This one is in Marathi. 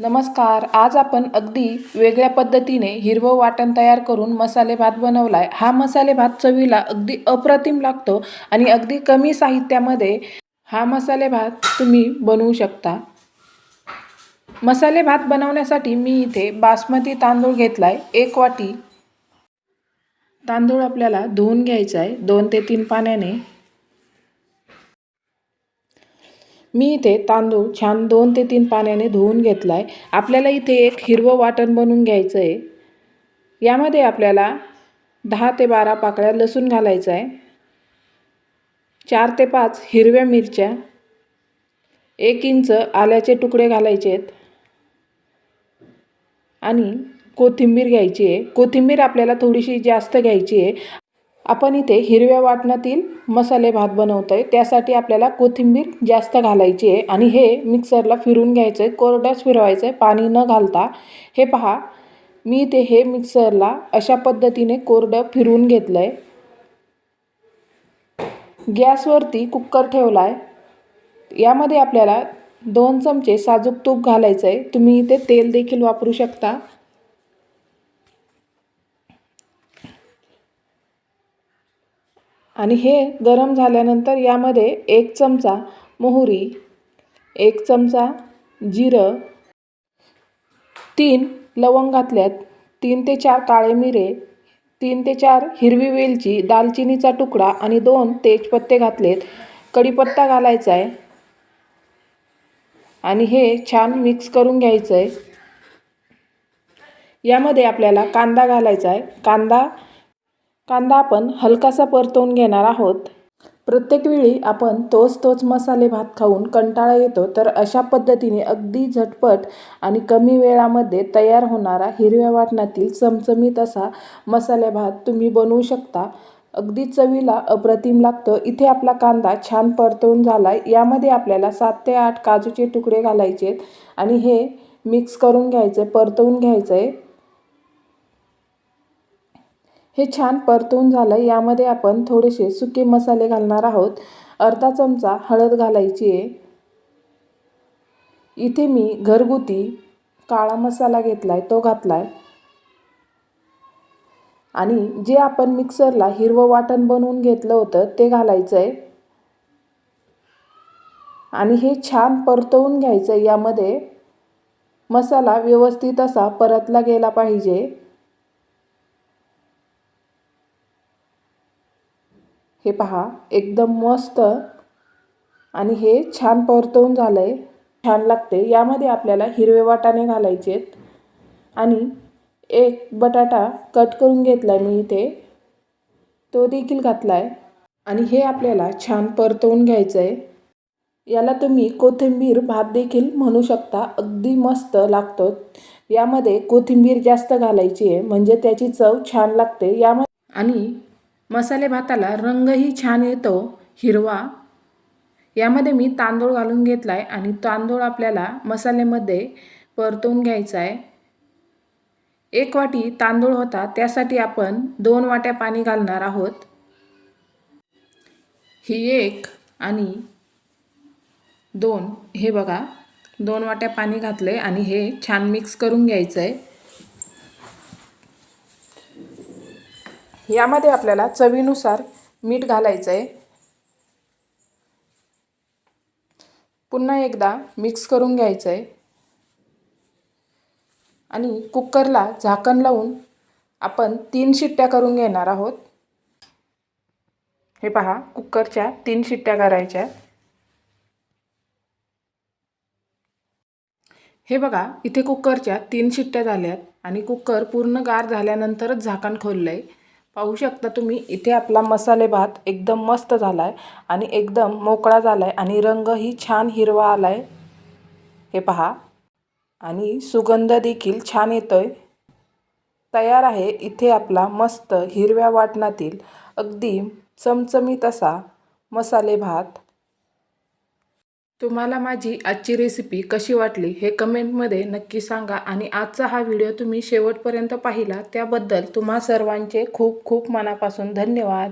नमस्कार आज आपण अगदी वेगळ्या पद्धतीने हिरवं वाटण तयार करून मसाले भात बनवला आहे हा मसाले भात चवीला अगदी अप्रतिम लागतो आणि अगदी कमी साहित्यामध्ये हा मसाले भात तुम्ही बनवू शकता. मसाले भात बनवण्यासाठी मी इथे बासमती तांदूळ घेतला आहे एक वाटी तांदूळ आपल्याला धुवून घ्यायचा आहे दोन ते तीन पाण्याने मी इथे तांदूळ छान दोन ते तीन पाण्याने धुवून घेतला आहे आपल्याला इथे एक हिरवं वाटण बनवून घ्यायचं आहे यामध्ये आपल्याला दहा ते बारा पाकळ्या लसूण घालायचा आहे चार ते पाच हिरव्या मिरच्या. एक इंच आल्याचे तुकडे घालायचे आहेत आणि कोथिंबीर घ्यायची आहे कोथिंबीर आपल्याला थोडीशी जास्त घ्यायची आहे आपण इथे हिरव्या वाटणातील मसाले भात बनवतो आहे त्यासाठी आपल्याला कोथिंबीर जास्त घालायची आहे आणि हे मिक्सरला फिरून घ्यायचं आहे कोरडंच फिरवायचं आहे पाणी न घालता. हे पहा मी इथे हे मिक्सरला अशा पद्धतीने कोरडं फिरवून घेतलं आहे गॅसवरती कुकर ठेवला आहे यामध्ये आपल्याला दोन चमचे साजूक तूप घालायचं आहे तुम्ही इथे तेल देखील वापरू शकता. आणि हे गरम झाल्यानंतर यामध्ये एक चमचा मोहरी एक चमचा जिरं तीन लवंग घातल्यात तीन ते चार काळे मिरे तीन ते चार हिरवी वेलची दालचिनीचा तुकडा आणि दोन तेजपत्ते घातलेत. कढीपत्ता घालायचा आहे आणि हे छान मिक्स करून घ्यायचं आहे यामध्ये आपल्याला कांदा घालायचा आहे कांदा कांदा आपण हलकासा परतवून घेणार आहोत. प्रत्येक वेळी आपण तोच तोच मसाले भात खाऊन कंटाळा येतो तर अशा पद्धतीने अगदी झटपट आणि कमी वेळामध्ये तयार होणारा हिरव्या वाटणातील चमचमीत असा मसाले भात तुम्ही बनवू शकता. अगदी चवीला अप्रतिम लागतं. इथे आपला कांदा छान परतवून झाला आहे यामध्ये आपल्याला सात ते आठ काजूचे तुकडे घालायचे आहेत आणि हे मिक्स करून घ्यायचं आहे परतवून घ्यायचं. आहे हे छान परतून झालं यामध्ये आपण थोडेसे सुके मसाले घालणार आहोत. अर्धा चमचा हळद घालायची आहे. इथे मी घरगुती काळा मसाला घेतला आहे तो घातला आहे आणि जे आपण मिक्सरला हिरवं वाटण बनवून घेतलं होतं ते घालायचं आहे आणि हे छान परतवून घ्यायचं यामध्ये मसाला व्यवस्थित असा परतला गेला पाहिजे. हे पहा एकदम मस्त आणि हे छान परतवून झालं आहे छान लागते यामध्ये आपल्याला हिरवे वाटाणे घालायचे आहेत आणि एक बटाटा कट करून घेतला आहे मी इथे. तो देखील घातला आहे आणि हे आपल्याला छान परतवून घ्यायचं आहे याला तुम्ही कोथिंबीर भात देखील म्हणू शकता अगदी मस्त लागतो यामध्ये कोथिंबीर जास्त घालायची आहे म्हणजे त्याची चव छान लागते. यामध्ये आणि मसाले भाताला रंगही छान येतो हिरवा. यामध्ये मी तांदूळ घालून घेतला आहे आणि तांदूळ आपल्याला मसाल्यामध्ये परतवून घ्यायचा आहे एक वाटी तांदूळ होता त्यासाठी आपण दोन वाट्या पाणी घालणार आहोत. ही एक आणि दोन हे बघा दोन वाट्या पाणी घातले आणि हे छान मिक्स करून घ्यायचं आहे यामध्ये आपल्याला चवीनुसार मीठ घालायचं आहे पुन्हा एकदा मिक्स करून घ्यायचं आहे आणि कुकरला झाकण लावून आपण तीन शिट्ट्या करून घेणार आहोत. हे पहा कुकरच्या तीन शिट्ट्या करायच्या हे बघा इथे कुकरच्या तीन शिट्ट्या झाल्यात आणि कुकर पूर्ण गार झाल्यानंतरच झाकण खोललं आहे पाहू शकता तुम्ही इथे आपला मसाले भात एकदम मस्त झाला आहे आणि एकदम मोकळा झाला आहे आणि रंगही छान हिरवा आला आहे हे पहा. आणि सुगंध देखील छान येतो आहे तयार आहे इथे आपला मस्त हिरव्या वाटणातील अगदी चमचमीत असा मसाले भात. तुम्हाला माझी आजची रेसिपी कशी वाटली हे कमेंटमध्ये नक्की सांगा आणि आजचा हा व्हिडिओ तुम्ही शेवटपर्यंत पाहिला त्याबद्दल तुम्हा सर्वांचे खूप खूप मनापासून धन्यवाद.